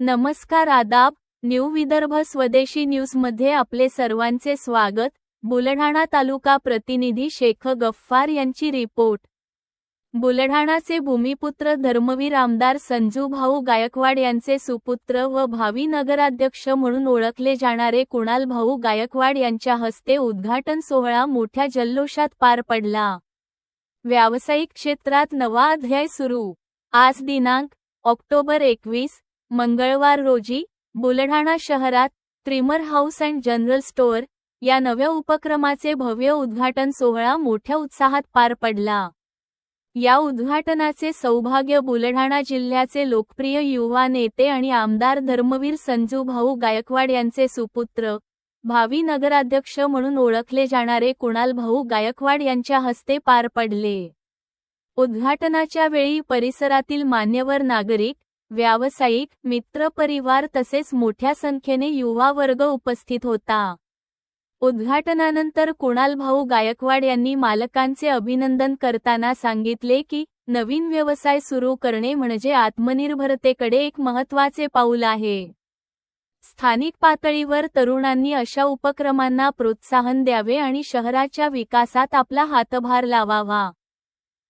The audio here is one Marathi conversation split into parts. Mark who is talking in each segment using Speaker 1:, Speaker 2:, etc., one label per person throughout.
Speaker 1: नमस्कार आदाब न्यू विदर्भ स्वदेशी न्यूजमध्ये आपले सर्वांचे स्वागत. बुलढाणा तालुका प्रतिनिधी शेख गफ्फार यांची रिपोर्ट. बुलढाणाचे भूमिपुत्र धर्मवीर आमदार संजू भाऊ गायकवाड यांचे सुपुत्र व भावी नगराध्यक्ष म्हणून ओळखले जाणारे कुणाल भाऊ गायकवाड यांच्या हस्ते उद्घाटन सोहळा मोठ्या जल्लोषात पार पडला. व्यावसायिक क्षेत्रात नवा अध्याय सुरू. आज दिनांक ऑक्टोबर एकवीस मंगळवार रोजी बुलढाणा शहरात trimmer house and general store या नव्या उपक्रमाचे भव्य उद्घाटन सोहळा मोठ्या उत्साहात पार पडला. या उद्घाटनाचे सौभाग्य बुलढाणा जिल्ह्याचे लोकप्रिय युवा नेते आणि आमदार धर्मवीर संजू भाऊ गायकवाड यांचे सुपुत्र. भावी नगराध्यक्ष म्हणून ओळखले जाणारे कुणाल भाऊ गायकवाड यांच्या हस्ते पार पडले. उद्घाटनाच्या वेळी परिसरातील मान्यवर नागरिक व्यावसायिक मित्रपरिवार तसेच मोठ्या संख्येने युवा वर्ग उपस्थित होता. उद्घाटनानंतर कुणाल भाऊ गायकवाड यांनी मालकांचे अभिनंदन करताना सांगितले की नवीन व्यवसाय सुरू करणे म्हणजे आत्मनिर्भरतेकडे एक महत्त्वाचे पाऊल आहे. स्थानिक पातळीवर तरुणांनी अशा उपक्रमांना प्रोत्साहन द्यावे आणि शहराच्या विकासात आपला हातभार लावावा.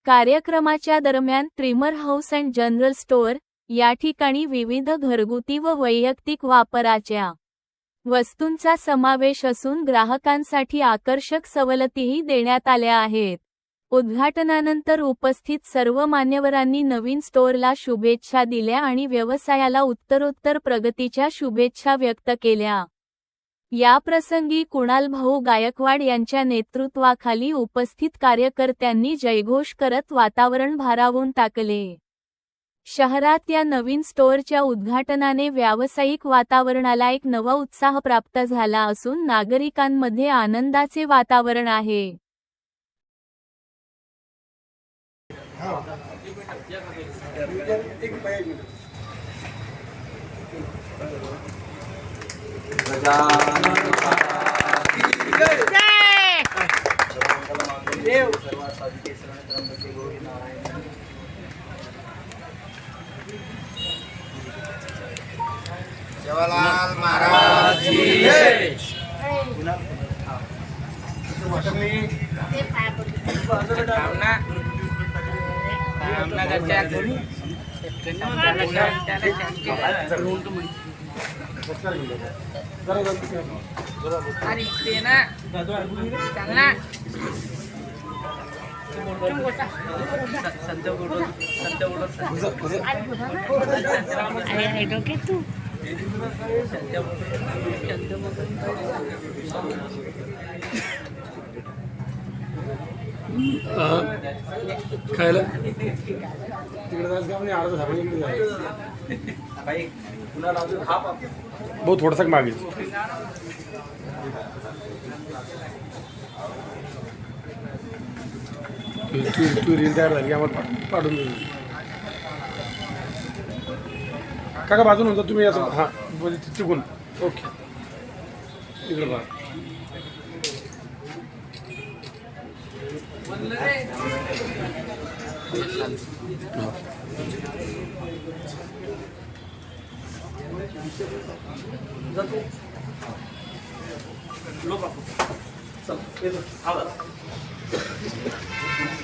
Speaker 1: कार्यक्रमाच्या दरम्यान trimmer house and general store या ठिकाणी विविध घरगुती व वैयक्तिक वापराच्या वस्तूंचा समावेश असून ग्राहकांसाठी आकर्षक सवलतीही देण्यात आल्या आहेत. उद्घाटनानंतर उपस्थित सर्व मान्यवरांनी नवीन स्टोअरला शुभेच्छा दिल्या आणि व्यवसायाला उत्तरोत्तर प्रगतीच्या शुभेच्छा व्यक्त केल्या. या प्रसंगी कुणाल भाऊ गायकवाड यांच्या नेतृत्वाखाली उपस्थित कार्यकर्त्यांनी जयघोष करत वातावरण भारावून टाकले. शहरात या नवीन स्टोअरच्या उद्घाटनाने व्यावसायिक वातावरणाला एक नवा उत्साह प्राप्त झाला असून नागरिकांमध्ये आनंदाचे वातावरण आहे.
Speaker 2: जवाहरलाल महाराज की जय.
Speaker 3: खायला तिकडे जायचं का म्हणे अर्धा झालं इकडे जायचं भाऊ मागे. तू रील तयार झाली आम्हाला पाडून पाठवून काका बाजून होता तुम्ही असं हां म्हणजे चुकून. ओके. इकडे बघा